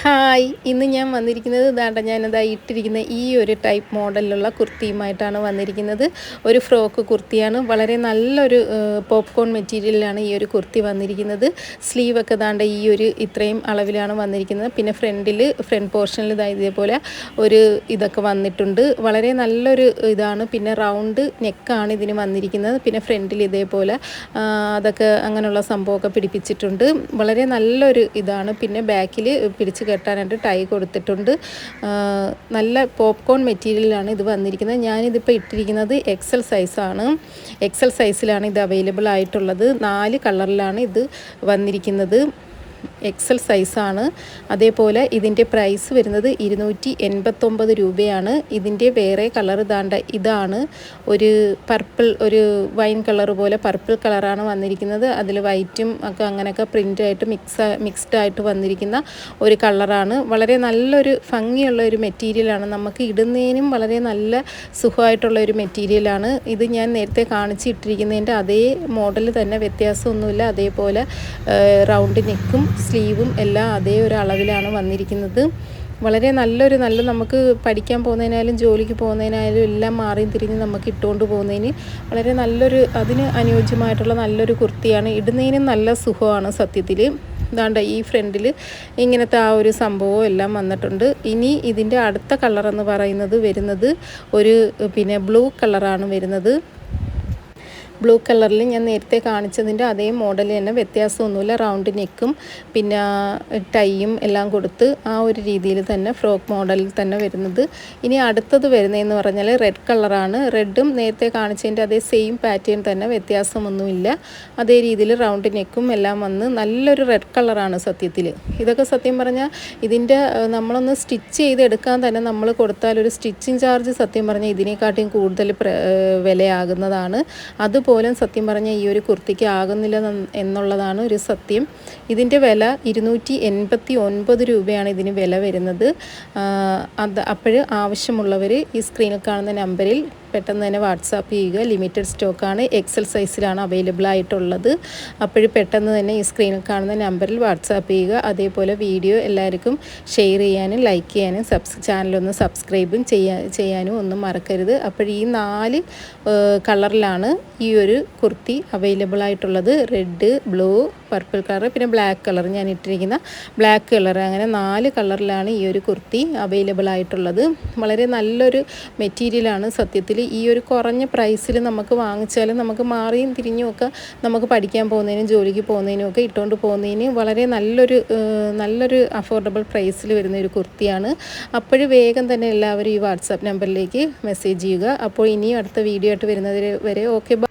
Hi ഇന്ന് ഞാൻ വന്നിരിക്കുന്നത് ഇതാണ്ട ഞാനതായി ഇട്ടിരിക്കുന്ന ഈ ഒരു ടൈപ്പ് മോഡലിലുള്ള കുർത്തിയുമായിട്ടാണ് വന്നിരിക്കുന്നത്. ഒരു ഫ്രോക്ക് കുർത്തിയാണ്. വളരെ നല്ലൊരു പോപ്കോൺ മെറ്റീരിയലിലാണ് ഈ ഒരു കുർത്തി വന്നിരിക്കുന്നത്. സ്ലീവൊക്കെ ദാണ്ട ഈ ഒരു ഇത്രയും അളവിലാണ് വന്നിരിക്കുന്നത്. പിന്നെ ഫ്രണ്ടിൽ ഫ്രണ്ട് പോർഷനിൽ ഇതാ ഇതേപോലെ ഒരു ഇതൊക്കെ വന്നിട്ടുണ്ട്. വളരെ നല്ലൊരു ഇതാണ്. പിന്നെ റൗണ്ട് നെക്കാണ് ഇതിന് വന്നിരിക്കുന്നത്. പിന്നെ ഫ്രണ്ടിൽ ഇതേപോലെ അതൊക്കെ അങ്ങനെയുള്ള സംഭവമൊക്കെ പിടിപ്പിച്ചിട്ടുണ്ട്. വളരെ നല്ലൊരു ഇതാണ്. പിന്നെ ബാക്കിൽ പിടിച്ച് കെട്ടാനായിട്ട് ടൈ കൊടുത്തിട്ടുണ്ട്. നല്ല പോപ്കോൺ മെറ്റീരിയലാണ് ഇത് വന്നിരിക്കുന്നത്. ഞാനിതിപ്പോൾ ഇട്ടിരിക്കുന്നത് എക്സൽ സൈസാണ്. എക്സൽ സൈസിലാണ് ഇത് അവൈലബിൾ ആയിട്ടുള്ളത്. നാല് കളറിലാണ് ഇത് വന്നിരിക്കുന്നത്. എക്സൽ സൈസാണ് അതേപോലെ ഇതിന്റെ പ്രൈസ് വരുന്നത് ഇരുന്നൂറ്റി എൺപത്തൊമ്പത് രൂപയാണ്. ഇതിന്റെ വേറെ കളർ ഇതാണ്ട ഇതാണ്. ഒരു പർപ്പിൾ ഒരു വൈൻ കളർ പോലെ പർപ്പിൾ കളറാണ് വന്നിരിക്കുന്നത്. അതിൽ വൈറ്റും ഒക്കെ അങ്ങനെയൊക്കെ പ്രിന്റായിട്ട് മിക്സ് മിക്സ്ഡ് ആയിട്ട് വന്നിരിക്കുന്ന ഒരു കളറാണ് വളരെ നല്ലൊരു ഭംഗിയുള്ള ഒരു മെറ്റീരിയലാണ് നമുക്ക് ഇടുന്നതിനും വളരെ നല്ല സുഖമായിട്ടുള്ള ഒരു മെറ്റീരിയലാണ് ഇത് ഞാൻ നേരത്തെ കാണിച്ചിട്ടിരിക്കുന്നതിന്റെ അതേ മോഡൽ തന്നെ വ്യത്യാസമൊന്നുമില്ല. അതേപോലെ റൗണ്ട് നെക്കും സ്ലീവും എല്ലാം അതേ ഒരു അളവിലാണ് വന്നിരിക്കുന്നത്. വളരെ നല്ലൊരു നല്ല നമുക്ക് പഠിക്കാൻ പോകുന്നതിനായാലും ജോലിക്ക് പോകുന്നതിനായാലും എല്ലാം മാറിയും തിരിഞ്ഞ് നമുക്ക് ഇട്ടുകൊണ്ട് പോകുന്നതിന് വളരെ നല്ലൊരു അതിന് അനുയോജ്യമായിട്ടുള്ള നല്ലൊരു കുർത്തിയാണ്. ഇടുന്നതിനും നല്ല സുഖമാണ് സത്യത്തിൽ ഇതാണ്ട് ഈ ഫ്രണ്ടിൽ ഇങ്ങനത്തെ ആ ഒരു സംഭവം എല്ലാം വന്നിട്ടുണ്ട്. ഇനി ഇതിന്റെ അടുത്ത കളറെന്ന് പറയുന്നത് വരുന്നത് ഒരു പിന്നെ ബ്ലൂ കളറാണ് വരുന്നത്. ബ്ലൂ കളറിൽ ഞാൻ നേരത്തെ കാണിച്ചതിന്റെ അതേ മോഡൽ തന്നെ വ്യത്യാസമൊന്നുമില്ല. റൗണ്ട് നെക്കും പിന്നെ ടൈയും എല്ലാം കൊടുത്ത് ആ ഒരു രീതിയിൽ തന്നെ ഫ്രോക്ക് മോഡലിൽ തന്നെ വരുന്നത്. ഇനി അടുത്തത് വരുന്നതെന്ന് പറഞ്ഞാൽ റെഡ് കളറാണ്. റെഡും നേരത്തെ കാണിച്ചതിന്റെ അതേ സെയിം പാറ്റേൺ തന്നെ വ്യത്യാസമൊന്നുമില്ല. അതേ രീതിയിൽ റൗണ്ട് നെക്കും എല്ലാം വന്ന് നല്ലൊരു റെഡ് കളറാണ് സത്യത്തിൽ. ഇതൊക്കെ സത്യം പറഞ്ഞാൽ ഇതിന്റെ നമ്മളൊന്ന് സ്റ്റിച്ച് ചെയ്തെടുക്കാൻ തന്നെ നമ്മൾ കൊടുത്താൽ ഒരു സ്റ്റിച്ചിങ് ചാർജ് സത്യം പറഞ്ഞാൽ ഇതിനെക്കാട്ടിയും കൂടുതൽ വിലയാകുന്നതാണ്. അതുപോലെ പോലും സത്യം പറഞ്ഞാൽ ഈ ഒരു കുർത്തിക്ക് ആകുന്നില്ല എന്നുള്ളതാണ് ഒരു സത്യം. ഇതിന്റെ വില ഇരുന്നൂറ്റി എൺപത്തി ഒൻപത് രൂപയാണ് ഇതിന് വില വരുന്നത്. അത് അപ്പോൾ ആവശ്യമുള്ളവർ ഈ സ്ക്രീനിൽ കാണുന്ന നമ്പറിൽ പെട്ടെന്ന് തന്നെ വാട്സാപ്പ് ചെയ്യുക. ലിമിറ്റഡ് സ്റ്റോക്കാണ് എക്സൽ സൈസിലാണ് അവൈലബിൾ ആയിട്ടുള്ളത്. അപ്പോൾ പെട്ടെന്ന് തന്നെ ഈ സ്ക്രീനിൽ കാണുന്ന നമ്പറിൽ വാട്സാപ്പ് ചെയ്യുക. അതേപോലെ വീഡിയോ എല്ലാവർക്കും ഷെയർ ചെയ്യാനും ലൈക്ക് ചെയ്യാനും സബ്സ് ചാനലൊന്ന് സബ്സ്ക്രൈബും ചെയ്യാ ചെയ്യാനും ഒന്നും മറക്കരുത്. അപ്പോൾ ഈ നാല് കളറിലാണ് ഈ ഒരു കുർത്തി അവൈലബിൾ ആയിട്ടുള്ളത്. റെഡ് ബ്ലൂ പർപ്പിൾ കളർ പിന്നെ ബ്ലാക്ക് കളർ ഞാൻ ഇട്ടിരിക്കുന്ന ബ്ലാക്ക് കളർ അങ്ങനെ നാല് കളറിലാണ് ഈ ഒരു കുർത്തി അവൈലബിൾ ആയിട്ടുള്ളത്. വളരെ നല്ലൊരു മെറ്റീരിയലാണ് സത്യത്തിൽ. ഈ ഒരു കുറഞ്ഞ പ്രൈസിൽ നമുക്ക് വാങ്ങിച്ചാലും നമുക്ക് മാറിയും തിരിഞ്ഞുമൊക്കെ നമുക്ക് പഠിക്കാൻ പോകുന്നതിനും ജോലിക്ക് പോകുന്നതിനും ഒക്കെ ഇട്ടുകൊണ്ട് പോകുന്നതിന് വളരെ നല്ലൊരു നല്ലൊരു അഫോർഡബിൾ പ്രൈസിൽ വരുന്ന ഒരു കുർത്തിയാണ്. അപ്പോഴും വേഗം തന്നെ എല്ലാവരും ഈ വാട്സാപ്പ് നമ്പറിലേക്ക് മെസ്സേജ് ചെയ്യുക. അപ്പോൾ ഇനിയും അടുത്ത വീഡിയോ ആയിട്ട് വരുന്നതിന് വരെ ഓക്കെ